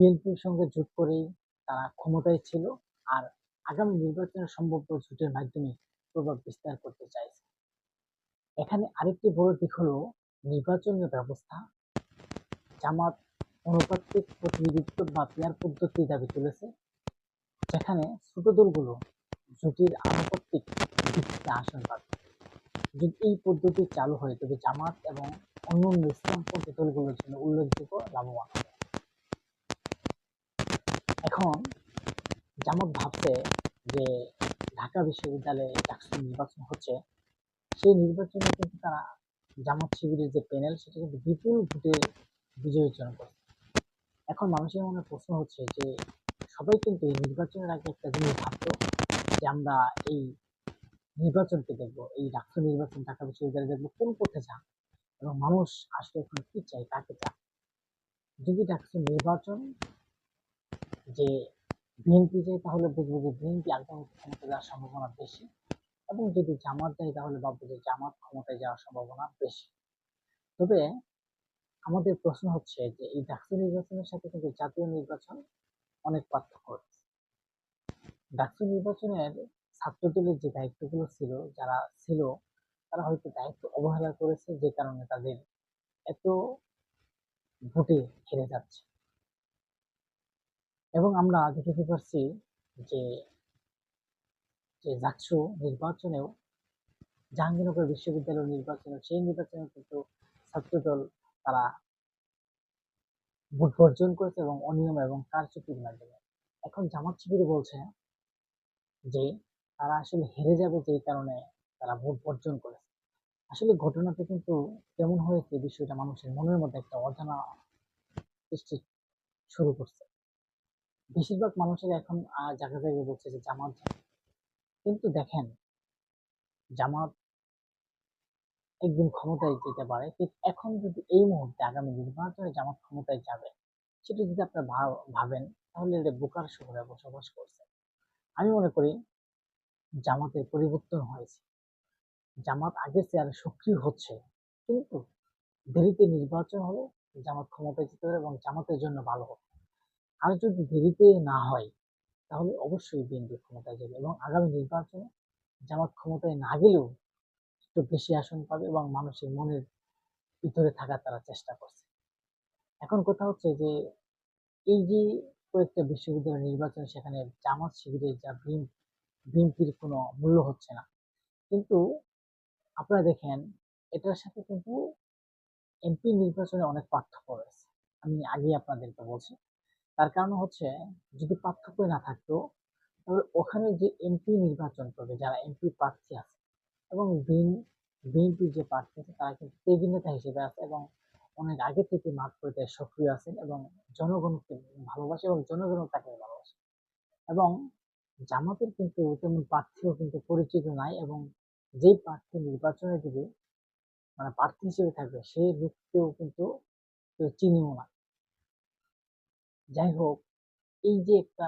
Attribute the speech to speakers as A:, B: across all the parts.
A: বিএনপির সঙ্গে জোট করেই তারা ক্ষমতায় ছিল আর আগামী নির্বাচনে সম্ভাব্য জোটের মাধ্যমে প্রভাব বিস্তার করতে চাইছে। এখানে আরেকটি বড় দিক হলো নির্বাচনীয় ব্যবস্থা। জামাত অনুপাতিক প্রতিনিধিত্ব বা পেয়ার পদ্ধতি দাবি তুলেছে, যেখানে ছোট দলগুলো জোটের আনুপাতিক ভিত্তিতে আসন পাবে। যদি এই পদ্ধতি চালু হয়, তবে জামাত এবং অন্যান্য ইসলামপন্থী দলগুলোর জন্য উল্লেখযোগ্য, লাভবান হবে। এখন জামাত ভাবছে যে ঢাকা বিশ্ববিদ্যালয়ে ডাকসু নির্বাচন হচ্ছে। সেই নির্বাচনে কিন্তু তারা জামাত শিবিরের যে প্যানেল, সেটা কিন্তু বিপুল ভোটে বিজয় অর্জন করে এখন মানুষের মনে প্রশ্ন হচ্ছে যে সবাই কিন্তু এই নির্বাচনের আগে একটা জিনিস ভাবতো যে আমরা এই নির্বাচনকে দেখব, এই ডাক্তার নির্বাচন, ঢাকা বিশ্ববিদ্যালয়ে দেখব, কোন পথে যান এবং মানুষ আসলে এখন কি চায়, কাকে চায়। যদি ডাক্তার নির্বাচন যে বিএনপি যায় তাহলে বুঝব যে বিএনপি আগামী ক্ষমতা যাওয়ার সম্ভাবনা বেশি এবং যদি জামাত যায় তাহলে ভাববো যে জামাত ক্ষমতায় যাওয়ার সম্ভাবনা বেশি। তবে আমাদের প্রশ্ন হচ্ছে যে এই ডাকসু নির্বাচনের সাথে কিন্তু জাতীয় নির্বাচন অনেক পার্থক্য রয়েছে। ডাকসু নির্বাচনের ছাত্রদলের যে দায়িত্বগুলো ছিল, যারা ছিল, তারা হয়তো দায়িত্ব অবহেলা করেছে যে কারণে তাদের এত ভোটে হেরে যাচ্ছে। এবং আমরা দেখতে পাচ্ছি যে যে জাকসু নির্বাচনেও, জাহাঙ্গীরনগর বিশ্ববিদ্যালয় নির্বাচনে সেই নির্বাচনে কিন্তু ছাত্রদল তারা ভোট বর্জন করেছে এবং অনিয়ম এবং কারচুপির মাধ্যমে। এখন জামাত শিবির বলছে যে, তারা আসলে হেরে যাবে যেই কারণে তারা ভোট বর্জন করেছে। আসলে ঘটনাটা কিন্তু কেমন হয়েছে বিষয়টা মানুষের মনের মধ্যে একটা অজানা সৃষ্টি শুরু করছে। বেশিরভাগ মানুষের এখন জায়গা জায়গায় বলছে যে জামাত কিন্তু দেখেন, জামাত একদিন ক্ষমতায় যেতে পারে, কিন্তু এখন যদি এই মুহূর্তে আগামী নির্বাচনে জামাত ক্ষমতায় যাবে, সেটা যদি আপনার ভাবেন, তাহলে এটা বোকার শহরে বসবাস করছে। আমি মনে করি জামাতের পরিবর্তন হয়েছে। জামাত আগের চেয়ে আরও সক্রিয় হচ্ছে, কিন্তু দেরিতে নির্বাচন হলে জামাত ক্ষমতায় যেতে পারে এবং জামাতের জন্য ভালো হবে। আর যদি দেরিতে না হয়, তাহলে অবশ্যই বিএনপি ক্ষমতায় যাবে এবং আগামী নির্বাচনে জামাত ক্ষমতায় না গেলেও একটু বেশি আসন পাবে এবং মানুষের মনের ভিতরে থাকার তারা চেষ্টা করছে। এখন কথা হচ্ছে যে, এই যে কয়েকটা বিশ্ববিদ্যালয় নির্বাচন সেখানে জামাত শিবিরের যা বিএনপির কোনো মূল্য হচ্ছে না। কিন্তু আপনারা দেখেন, এটার সাথে কিন্তু এমপি নির্বাচনে অনেক পার্থক্য রয়েছে। আমি আগে আপনাদেরকে বলছি তার কারণ হচ্ছে, যদি পার্থক্য না থাকতো, তাহলে ওখানে যে এমপি নির্বাচন করবে, যারা এমপি প্রার্থী আছে, এবং বিন বিএনপি যে প্রার্থী আছে, তারা কিন্তু নেতা হিসেবে আছে এবং অনেক আগে থেকে মাঠ করতে সক্রিয় আছেন এবং জনগণকে ভালোবাসে এবং জনগণও তাকে ভালোবাসে। এবং জামাতের কিন্তু তেমন প্রার্থীও কিন্তু পরিচিত নাই এবং যে প্রার্থী নির্বাচনে দিবে মানে প্রার্থী হিসেবে থাকবে সেই ব্যক্তিও কিন্তু কেউ চিনিও না। যাই হোক, এই যে একটা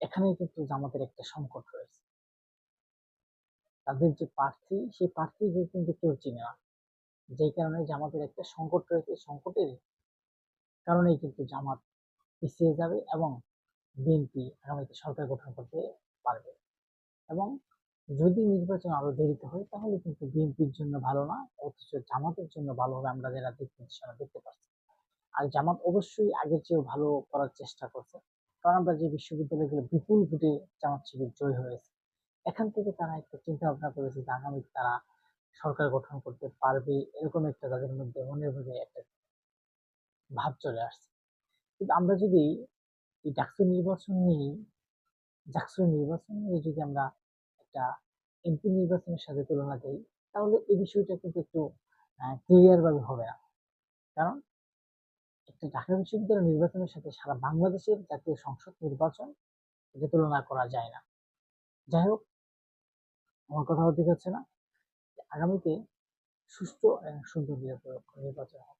A: এখানে কিন্তু জামাতের একটা সংকট রয়েছে। তাদের যে প্রার্থী, সেই প্রার্থীকে কিন্তু কেউ চিনে না। যেই কারণে জামাতের একটা সংকট রয়েছে। সংকটের কারণেই কিন্তু জামাত পিছিয়ে যাবে এবং বিএনপি আগামীতে সরকার গঠন করতে পারবে। এবং যদি নির্বাচন আরও দেরিতে হয়, তাহলে কিন্তু বিএনপির জন্য ভালো না, অথচ জামাতের জন্য ভালো হবে আমরা যারা দেখতে দেখতে পাচ্ছি আর জামাত অবশ্যই আগের চেয়েও ভালো করার চেষ্টা করছে। কারণ আমরা যে বিশ্ববিদ্যালয়গুলো বিপুল ভোটে জামাত শিবির জয় হয়েছে, এখান থেকে তারা একটা চিন্তা ভাবনা করেছে যে আগামী তারা সরকার গঠন করতে পারবে এরকম একটা তাদের মধ্যে মনের মধ্যে একটা ভাব চলে আসছে। কিন্তু আমরা যদি এই ডাকসু নির্বাচন নিয়ে, ডাকসু নির্বাচন নিয়ে যদি আমরা একটা এমপি নির্বাচনের সাথে তুলনা দেই তাহলে এই বিষয়টা কিন্তু একটু ক্লিয়ার ভাবে হবে না। কারণ ঢাকা বিশ্ববিদ্যালয় নির্বাচনের সাথে সারা বাংলাদেশের জাতীয় সংসদ নির্বাচন এটা তুলনা করা যায় না। যাই হোক, আমার কথা হতে যাচ্ছে না। আগামীতে সুস্থ এবং সুন্দর নির্বাচন হবে।